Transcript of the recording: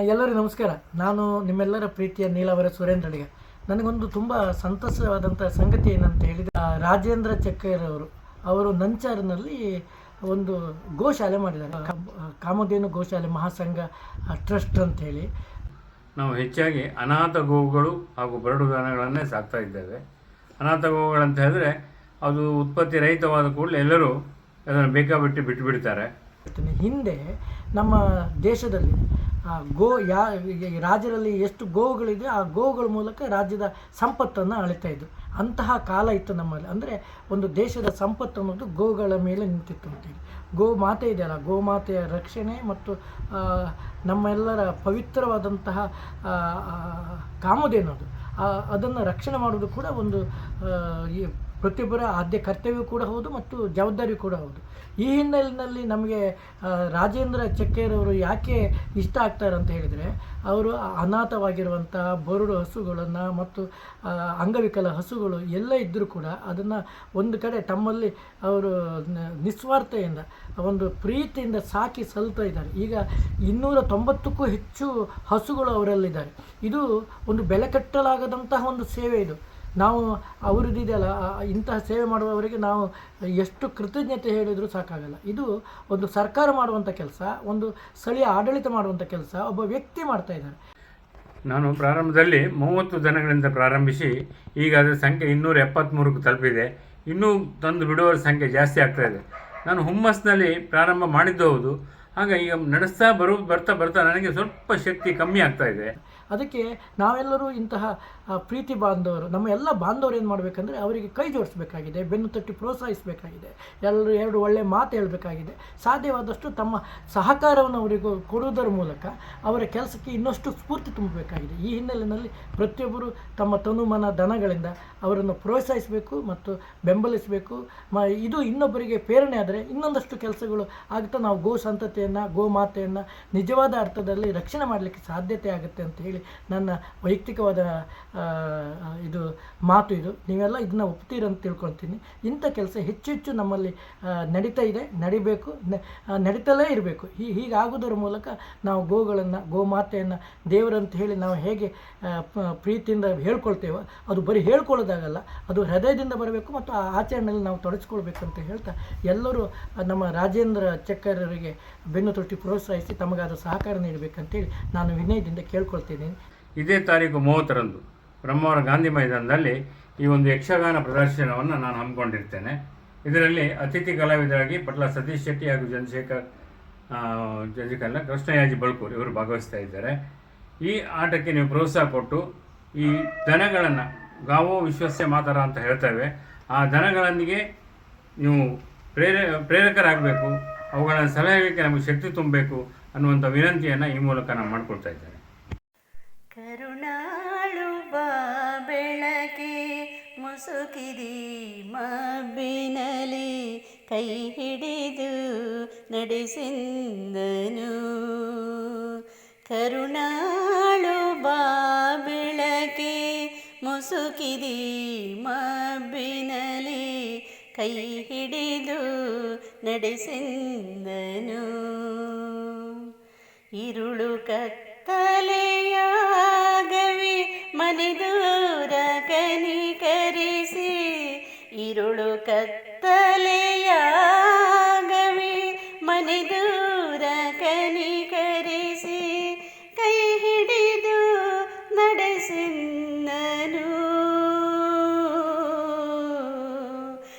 ಎಲ್ಲರಿಗೂ ನಮಸ್ಕಾರ. ನಾನು ನಿಮ್ಮೆಲ್ಲರ ಪ್ರೀತಿಯ ನೀಲಾವರ ಸುರೇಂದ್ರನಿಗೆ. ನನಗೊಂದು ತುಂಬ ಸಂತಸವಾದಂಥ ಸಂಗತಿ ಏನಂತ ಹೇಳಿದರೆ ರಾಜೇಂದ್ರ ಚಕ್ಕರ್ ಅವರು ಅವರು ನಂಚಾರಿನಲ್ಲಿ ಒಂದು ಗೋಶಾಲೆ ಮಾಡಿದ್ದಾರೆ. ಕಾಮಧೇನು ಗೋಶಾಲೆ ಮಹಾಸಂಘ ಟ್ರಸ್ಟ್ ಅಂತ ಹೇಳಿ. ನಾವು ಹೆಚ್ಚಾಗಿ ಅನಾಥ ಗೋವುಗಳು ಹಾಗೂ ಬರಡು ದಾನಗಳನ್ನೇ ಸಾಕ್ತಾ ಇದ್ದೇವೆ. ಅನಾಥ ಗೋವುಗಳಂತ ಹೇಳಿದ್ರೆ ಅದು ಉತ್ಪತ್ತಿ ರಹಿತವಾದ ಕೂಡಲೇ ಎಲ್ಲರೂ ಅದನ್ನು ಬೇಕಾಬಿಟ್ಟು ಬಿಟ್ಟು ಬಿಡ್ತಾರೆ. ಹಿಂದೆ ನಮ್ಮ ದೇಶದಲ್ಲಿ ಗೋ ಯಾ ರಾಜರಲ್ಲಿ ಎಷ್ಟು ಗೋವುಗಳಿದೆ ಆ ಗೋವುಗಳ ಮೂಲಕ ರಾಜ್ಯದ ಸಂಪತ್ತನ್ನು ಅಳಿತಾ ಇದ್ದರು ಅಂತಹ ಕಾಲ ಇತ್ತು ನಮ್ಮಲ್ಲಿ. ಅಂದರೆ ಒಂದು ದೇಶದ ಸಂಪತ್ತು ಅನ್ನೋದು ಗೋಗಳ ಮೇಲೆ ನಿಂತಿತ್ತು ಅಂತೇಳಿ ಗೋ ಮಾತೆ ಇದೆಯಲ್ಲ ಗೋಮಾತೆಯ ರಕ್ಷಣೆ ಮತ್ತು ನಮ್ಮೆಲ್ಲರ ಪವಿತ್ರವಾದಂತಹ ಆ, ಆ, ಕಾಮಧೇನು ಅದು ಅದನ್ನು ರಕ್ಷಣೆ ಮಾಡೋದು ಕೂಡ ಒಂದು ಪ್ರತಿಯೊಬ್ಬರ ಆದ್ಯ ಕರ್ತವ್ಯ ಕೂಡ ಹೌದು ಮತ್ತು ಜವಾಬ್ದಾರಿ ಕೂಡ ಹೌದು. ಈ ಹಿನ್ನೆಲೆಯಲ್ಲಿ ನಮಗೆ ರಾಜೇಂದ್ರ ಚಕ್ಕೇರವರು ಯಾಕೆ ಇಷ್ಟ ಆಗ್ತಾರೆ ಅಂತ ಹೇಳಿದರೆ, ಅವರು ಅನಾಥವಾಗಿರುವಂಥ ಬರುಡು ಹಸುಗಳನ್ನು ಮತ್ತು ಅಂಗವಿಕಲ ಹಸುಗಳು ಎಲ್ಲ ಇದ್ದರೂ ಕೂಡ ಅದನ್ನು ಒಂದು ಕಡೆ ತಮ್ಮಲ್ಲಿ ಅವರು ನಿಸ್ವಾರ್ಥೆಯಿಂದ, ಒಂದು ಪ್ರೀತಿಯಿಂದ ಸಾಕಿ ಸಲ್ತಾ ಇದ್ದಾರೆ. ಈಗ ಇನ್ನೂರ ತೊಂಬತ್ತಕ್ಕೂ ಹೆಚ್ಚು ಹಸುಗಳು ಅವರಲ್ಲಿದ್ದಾರೆ. ಇದು ಒಂದು ಬೆಲೆ ಕಟ್ಟಲಾಗದಂತಹ ಒಂದು ಸೇವೆ ಇದು. ನಾವು ಅವರದ್ದಿದೆಯಲ್ಲ ಇದೆಯಲ್ಲ ಇಂತಹ ಸೇವೆ ಮಾಡುವವರಿಗೆ ನಾವು ಎಷ್ಟು ಕೃತಜ್ಞತೆ ಹೇಳಿದರೂ ಸಾಕಾಗಲ್ಲ. ಇದು ಒಂದು ಸರ್ಕಾರ ಮಾಡುವಂಥ ಕೆಲಸ, ಒಂದು ಸ್ಥಳೀಯ ಆಡಳಿತ ಮಾಡುವಂಥ ಕೆಲಸ, ಒಬ್ಬ ವ್ಯಕ್ತಿ ಮಾಡ್ತಾ ಇದ್ದಾರೆ. ನಾನು ಪ್ರಾರಂಭದಲ್ಲಿ ಮೂವತ್ತು ಜನಗಳಿಂದ ಪ್ರಾರಂಭಿಸಿ, ಈಗ ಅದರ ಸಂಖ್ಯೆ ಇನ್ನೂರ ಎಪ್ಪತ್ತ್ಮೂರಕ್ಕೆ ತಲುಪಿದೆ. ಇನ್ನೂ ತಂದು ಬಿಡುವವರ ಸಂಖ್ಯೆ ಜಾಸ್ತಿ ಆಗ್ತಾ ಇದೆ. ನಾನು ಹುಮ್ಮಸ್ನಲ್ಲಿ ಪ್ರಾರಂಭ ಮಾಡಿದ್ದು ಹೌದು. ಆಗ ಈಗ ನಡೆಸ್ತಾ ಬರು, ಬರ್ತಾ ಬರ್ತಾ ನನಗೆ ಸ್ವಲ್ಪ ಶಕ್ತಿ ಕಮ್ಮಿ ಆಗ್ತಾ ಇದೆ. ಅದಕ್ಕೆ ನಾವೆಲ್ಲರೂ ಇಂತಹ ಪ್ರೀತಿ ಬಾಂಧವರು, ನಮ್ಮ ಎಲ್ಲ ಬಾಂಧವರು ಏನು ಮಾಡಬೇಕಂದ್ರೆ ಅವರಿಗೆ ಕೈ ಜೋಡಿಸ್ಬೇಕಾಗಿದೆ, ಬೆನ್ನು ತಟ್ಟಿ ಪ್ರೋತ್ಸಾಹಿಸಬೇಕಾಗಿದೆ, ಎಲ್ಲರೂ ಎರಡು ಒಳ್ಳೆಯ ಮಾತು ಹೇಳಬೇಕಾಗಿದೆ. ಸಾಧ್ಯವಾದಷ್ಟು ತಮ್ಮ ಸಹಕಾರವನ್ನು ಅವರಿಗೂ ಕೊಡುವುದರ ಮೂಲಕ ಅವರ ಕೆಲಸಕ್ಕೆ ಇನ್ನಷ್ಟು ಸ್ಫೂರ್ತಿ ತುಂಬಬೇಕಾಗಿದೆ. ಈ ಹಿನ್ನೆಲೆಯಲ್ಲಿ ಪ್ರತಿಯೊಬ್ಬರು ತಮ್ಮ ತನುಮನ ದನಗಳಿಂದ ಅವರನ್ನು ಪ್ರೋತ್ಸಾಹಿಸಬೇಕು ಮತ್ತು ಬೆಂಬಲಿಸಬೇಕು. ಮ, ಇದು ಇನ್ನೊಬ್ಬರಿಗೆ ಪ್ರೇರಣೆ ಆದರೆ ಇನ್ನೊಂದಷ್ಟು ಕೆಲಸಗಳು ಆಗ್ತಾ ನಾವು ಗೋ ಸಂತತಿಯನ್ನು, ಗೋ ಮಾತೆಯನ್ನು ನಿಜವಾದ ಅರ್ಥದಲ್ಲಿ ರಕ್ಷಣೆ ಮಾಡಲಿಕ್ಕೆ ಸಾಧ್ಯತೆ ಆಗುತ್ತೆ ಅಂತ ಹೇಳಿ ನನ್ನ ವೈಯಕ್ತಿಕವಾದ ಇದು ಮಾತು ಇದು. ನೀವೆಲ್ಲ ಇದನ್ನ ಒಪ್ತೀರಂತ ತಿಳ್ಕೊತೀನಿ ಇಂಥ ಕೆಲಸ ಹೆಚ್ಚು ಹೆಚ್ಚು ನಮ್ಮಲ್ಲಿ ನಡೀತಾ ಇದೆ, ನಡಿಬೇಕು ನಡೀತಲೇ ಇರಬೇಕು. ಈ ಹೀಗಾಗೋದರ ಮೂಲಕ ನಾವು ಗೋಗಳನ್ನು, ಗೋಮಾತೆಯನ್ನು ದೇವರಂತ ಹೇಳಿ ನಾವು ಹೇಗೆ ಪ್ರೀತಿಯಿಂದ ಹೇಳ್ಕೊಳ್ತೇವೋ, ಅದು ಬರೀ ಹೇಳ್ಕೊಳ್ಳೋದಾಗಲ್ಲ, ಅದು ಹೃದಯದಿಂದ ಬರಬೇಕು ಮತ್ತು ಆ ಆಚರಣೆಯಲ್ಲಿ ನಾವು ತೊಡಸ್ಕೊಳ್ಬೇಕು ಅಂತ ಹೇಳ್ತಾ ಎಲ್ಲರೂ ನಮ್ಮ ರಾಜೇಂದ್ರ ಚಕ್ಕರರಿಗೆ ಬೆನ್ನು ತೊಟ್ಟಿ ಪ್ರೋತ್ಸಾಹಿಸಿ ತಮಗಾದ ಸಹಕಾರ ನೀಡಬೇಕಂತೇಳಿ ನಾನು ವಿನಯದಿಂದ ಕೇಳ್ಕೊಳ್ತೀನಿ. ಇದೇ ತಾರೀಕು ಮೂವತ್ತರಂದು ಬ್ರಹ್ಮಾವರ ಗಾಂಧಿ ಮೈದಾನದಲ್ಲಿ ಈ ಒಂದು ಯಕ್ಷಗಾನ ಪ್ರದರ್ಶನವನ್ನು ನಾನು ಹಮ್ಮಿಕೊಂಡಿರ್ತೇನೆ. ಇದರಲ್ಲಿ ಅತಿಥಿ ಕಲಾವಿದರಾಗಿ ಪಟ್ಲ ಸತೀಶ್ ಶೆಟ್ಟಿ ಹಾಗೂ ಚಂದ್ರಶೇಖರ್ ಆ, ಚಂದ್ರಶೇಖರ್ಲ ಕೃಷ್ಣಯಾಜಿ ಬಳ್ಕೂರ್ ಇವರು ಭಾಗವಹಿಸ್ತಾ ಇದ್ದಾರೆ. ಈ ಆಟಕ್ಕೆ ನೀವು ಪ್ರೋತ್ಸಾಹ ಕೊಟ್ಟು ಈ ದನಗಳನ್ನು ಗಾವೋ ವಿಶ್ವಸ್ಯ ಮಾತರ ಅಂತ ಹೇಳ್ತೇವೆ. ಆ ದನಗಳೊಂದಿಗೆ ನೀವು ಪ್ರೇರ ಪ್ರೇರಕರಾಗಬೇಕು. ಅವುಗಳನ್ನು ಸಲಹೆಗೆ ನಮಗೆ ಶಕ್ತಿ ತುಂಬಬೇಕು ಅನ್ನುವಂಥ ವಿನಂತಿಯನ್ನು ಈ ಮೂಲಕ ನಾನು ಮಾಡ್ಕೊಳ್ತಾ ಇದ್ದೇನೆ. ಕರುಣಾಳು ಬಾ ಬೆಳಕೆ ಮುಸುಕಿದಿ ಮಬ್ಬಿನಲಿ ಕೈ ಹಿಡಿದು ನಡೆಸಿಂದನು. ಕರುಣಾಳು ಬಾ ಬೆಳಕೆ ಮುಸುಕಿದಿ ಮಬ್ಬಿನಲಿ ಕೈ ಹಿಡಿದು ನಡೆಸಿಂದನು. ಇರುಳು ತಿರುಳು ಕತ್ತ